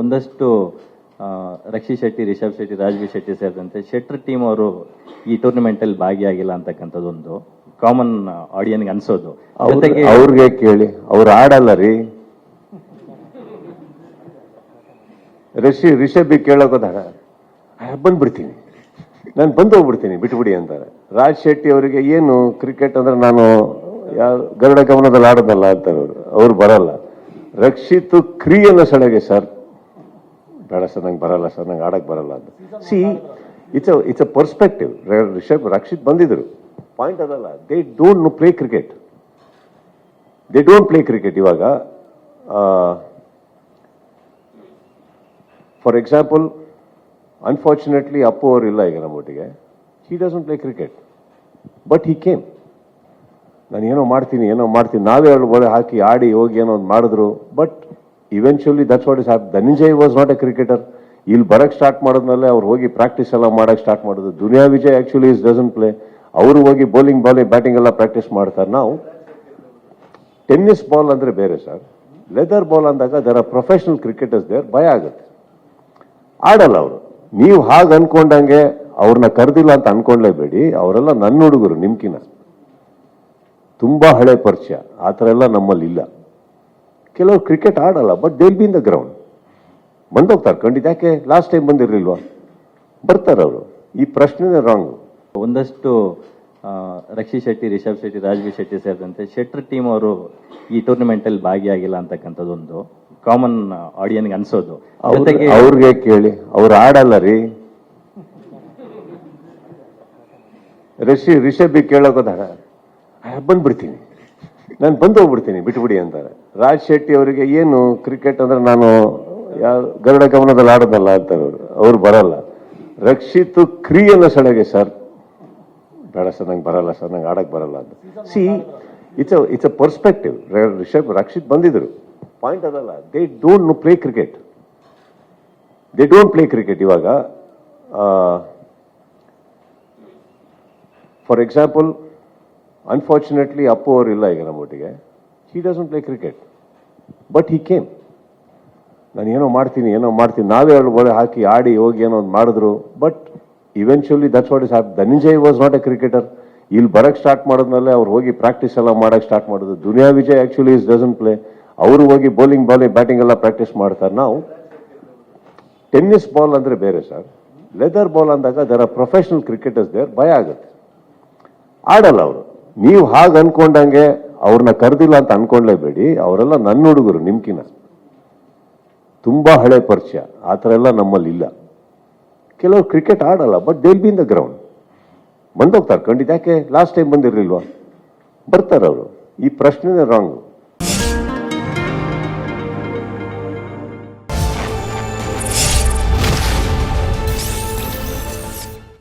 ಒಂದಷ್ಟು ರಕ್ಷಿ ಶೆಟ್ಟಿ ರಿಷಬ್ ಶೆಟ್ಟಿ ರಾಜ್ವಿ ಶೆಟ್ಟಿ ಸೇರಿದಂತೆ ಶೆಟ್ರ್ ಟೀಮ್ ಅವರು ಈ ಟೂರ್ನಮೆಂಟ್ ಅಲ್ಲಿ ಭಾಗಿಯಾಗಿಲ್ಲ ಅಂತಕ್ಕಂಥದ್ದೊಂದು ಕಾಮನ್ ಆಡಿಯನ್ಗೆ ಅನ್ಸೋದು. ಅವ್ರಿಗೆ ಅವ್ರಿಗೆ ಕೇಳಿ. ಅವ್ರು ಆಡಲ್ಲ ರೀ. ರಿಷಿ ರಿಷಬ್ ಕೇಳೋಕೋದಾಗ ಬಂದ್ಬಿಡ್ತೀನಿ. ನಾನು ಬಂದು ಹೋಗ್ಬಿಡ್ತೀನಿ ಬಿಟ್ಬಿಡಿ ಅಂತಾರೆ. ರಾಜ್ ಶೆಟ್ಟಿ ಅವರಿಗೆ ಏನು ಕ್ರಿಕೆಟ್ ಅಂದ್ರೆ ನಾನು ಯಾವ ಗರುಡ ಗಮನದಲ್ಲಿ ಆಡೋದಲ್ಲ ಅಂತಾರೆ ಅವರು. ಅವ್ರು ಬರಲ್ಲ. ರಕ್ಷಿತು ಕ್ರಿಯೆನ ಸಡಗೆ ಸರ್ ಬೇಡ ಸರ್, ನಂಗೆ ಬರಲ್ಲ ಸರ್, ನಂಗೆ ಆಡಕ್ಕೆ ಬರಲ್ಲ ಅಂತ. See it's it's a perspective Rishab, Rakshit ಬಂದಿದ್ರು. ಪಾಯಿಂಟ್ ಅದಲ್ಲ they don't know play cricket they don't play cricket ಇವಾಗ ಫಾರ್ ಎಕ್ಸಾಂಪಲ್ ಅನ್ಫಾರ್ಚುನೇಟ್ಲಿ ಅಪ್ಪು ಅವರು ಇಲ್ಲ ಈಗ ನಮ್ಮ ನಮ್ಮೊಟ್ಟಿಗೆ he doesn't play cricket but he came ನಾನು ಏನೋ ಮಾಡ್ತೀನಿ ಏನೋ ಮಾಡ್ತೀನಿ. ನಾವೇ ಒಳ್ಳೆ ಹಾಕಿ ಆಡಿ ಹೋಗಿ ಏನೋ ಒಂದು ಮಾಡಿದ್ರು. But eventually that's what is hap Dhananjay was not a cricketer ಇಲ್ಲಿ ಬರಕ್ ಸ್ಟಾರ್ಟ್ ಮಾಡಿದ್ಮೇಲೆ ಅವ್ರು ಹೋಗಿ ಪ್ರಾಕ್ಟೀಸ್ ಎಲ್ಲ ಮಾಡಕ್ಕೆ ಸ್ಟಾರ್ಟ್ ಮಾಡೋದು. Duniya Vijay actually is doesn't play ಅವರು ಹೋಗಿ ಬೌಲಿಂಗ್ ಬಾಲಿಂಗ್ ಬ್ಯಾಟಿಂಗ್ ಎಲ್ಲ ಪ್ರಾಕ್ಟೀಸ್ ಮಾಡ್ತಾರೆ. ನಾವು ಟೆನ್ನಿಸ್ ಬಾಲ್ ಅಂದರೆ ಬೇರೆ ಸರ್ ಲೆದರ್ ಬಾಲ್ ಅಂದಾಗ there are professional cricketers there ಭಯ ಆಗುತ್ತೆ. ಆಡಲ್ಲ ಅವರು. ನೀವು ಹಾಗೆ ಅನ್ಕೊಂಡಂಗೆ ಅವ್ರನ್ನ ಕರೆದಿಲ್ಲ ಅಂತ ಅನ್ಕೊಂಡ್ಲೇಬೇಡಿ. ಅವರೆಲ್ಲ ನನ್ನ ಹುಡುಗರು, ನಿಮ್ಕಿನ. ತುಂಬ ಹಳೆ ಪರಿಚಯ. ಆ ಥರ ಎಲ್ಲ ನಮ್ಮಲ್ಲಿ ಇಲ್ಲ ಕೆಲವರು ಕ್ರಿಕೆಟ್ ಆಡಲ್ಲ but they'll be in the ground ಬಂದೋಗ್ತಾರೆ ಖಂಡಿತ. ಯಾಕೆ? ಲಾಸ್ಟ್ ಟೈಮ್ ಬಂದಿರಲಿಲ್ವಾ? ಬರ್ತಾರೆ ಅವರು. ಈ ಪ್ರಶ್ನೆನೇ ರಾಂಗ್ ಒಂದಷ್ಟು ರಕ್ಷಿ ಶೆಟ್ಟಿ ರಿಷಬ್ ಶೆಟ್ಟಿ ರಾಜ್ವಿ ಶೆಟ್ಟಿ ಸೇರಿದಂತೆ ಶೆಟ್ರ್ ಟೀಮ್ ಅವರು ಈ ಟೂರ್ನಮೆಂಟ್ ಅಲ್ಲಿ ಭಾಗಿಯಾಗಿಲ್ಲ ಅಂತಕ್ಕಂಥದ್ದೊಂದು ಕಾಮನ್ ಆಡಿಯನ್ ಅನ್ಸೋದು. ಜೊತೆಗೆ ಅವ್ರಿಗೆ ಕೇಳಿ. ಅವ್ರು ಆಡಲ್ಲ ರೀ. ರಿಷಿ ರಿಷಬ್ ಕೇಳೋಕೋದಾಗ ಬಂದ್ಬಿಡ್ತೀನಿ. ನಾನು ಬಂದು ಹೋಗ್ಬಿಡ್ತೀನಿ ಬಿಟ್ಬಿಡಿ ಅಂತಾರೆ. ರಾಜ್ ಶೆಟ್ಟಿ ಅವರಿಗೆ ಏನು ಕ್ರಿಕೆಟ್ ಅಂದ್ರೆ ನಾನು ಯಾವ ಗರುಡ ಗಮನದಲ್ಲಿ ಆಡೋದಲ್ಲ ಅಂತಾರೆ ಅವರು. ಅವ್ರು ಬರಲ್ಲ. ರಕ್ಷಿತು ಕ್ರಿಯೆನ ಸಡಗೆ ಸರ್. ಬೇಡ ಸರ್, ನಂಗೆ ಬರಲ್ಲ ಸರ್, ನಂಗೆ ಆಡಕ್ಕೆ ಬರಲ್ಲ ಅಂತ. See it's it's a perspective Rishab, Rakshit ಬಂದಿದ್ರು. ಪಾಯಿಂಟ್ ಅದಲ್ಲ they don't play cricket they don't play cricket ಇವಾಗ. ಫಾರ್ ಎಕ್ಸಾಂಪಲ್ ಅನ್ಫಾರ್ಚುನೇಟ್ಲಿ ಅಪ್ಪು ಅವರು ಇಲ್ಲ ಈಗ ನಮ್ಮೊಟ್ಟಿಗೆ he doesn't play cricket but he came ನಾನು ಏನೋ ಮಾಡ್ತೀನಿ ಏನೋ ಮಾಡ್ತೀನಿ. ನಾವೇ ಅವಳು ಒಳಗೆ ಹಾಕಿ ಆಡಿ ಹೋಗಿ ಏನೋ ಒಂದು ಮಾಡಿದ್ರು. But eventually that's what is hap Dhananjay was not a cricketer ಇಲ್ಲಿ ಬರಕ್ ಸ್ಟಾರ್ಟ್ ಮಾಡಿದ್ಮೇಲೆ ಅವ್ರು ಹೋಗಿ ಪ್ರಾಕ್ಟೀಸ್ ಎಲ್ಲ ಮಾಡೋಕ್ಕೆ ಸ್ಟಾರ್ಟ್ ಮಾಡಿದ್ರು. Duniya Vijay actually is doesn't play ಅವರು ಹೋಗಿ ಬೌಲಿಂಗ್ ಬಾಲಿಂಗ್ ಬ್ಯಾಟಿಂಗ್ ಎಲ್ಲ ಪ್ರಾಕ್ಟೀಸ್ ಮಾಡ್ತಾರೆ. ನಾವು ಟೆನ್ನಿಸ್ ಬಾಲ್ ಅಂದರೆ ಬೇರೆ ಸರ್ ಲೆದರ್ ಬಾಲ್ ಅಂದಾಗ there are professional cricketers there ಭಯ ಆಗುತ್ತೆ. ಆಡಲ್ಲ ಅವರು. ನೀವು ಹಾಗೆ ಅನ್ಕೊಂಡಂಗೆ ಅವ್ರನ್ನ ಕರೆದಿಲ್ಲ ಅಂತ ಅನ್ಕೊಂಡ್ಲೇಬೇಡಿ ಅವರೆಲ್ಲ ನನ್ನ ಹುಡುಗರು, ನಿಮ್ಕಿನ. ತುಂಬಾ ಹಳೆ ಪರಿಚಯ. ಆ ಥರ ಎಲ್ಲ ನಮ್ಮಲ್ಲಿ ಇಲ್ಲ ಕೆಲವರು ಕ್ರಿಕೆಟ್ ಆಡಲ್ಲ but they'll be in the ground ಬಂದೋಗ್ತಾರೆ. ಖಂಡಿತ. ಯಾಕೆ? ಲಾಸ್ಟ್ ಟೈಮ್ ಬಂದಿರಲಿಲ್ವಾ? ಬರ್ತಾರೆ ಅವರು ಈ ಪ್ರಶ್ನೆನೇ ರಾಂಗ್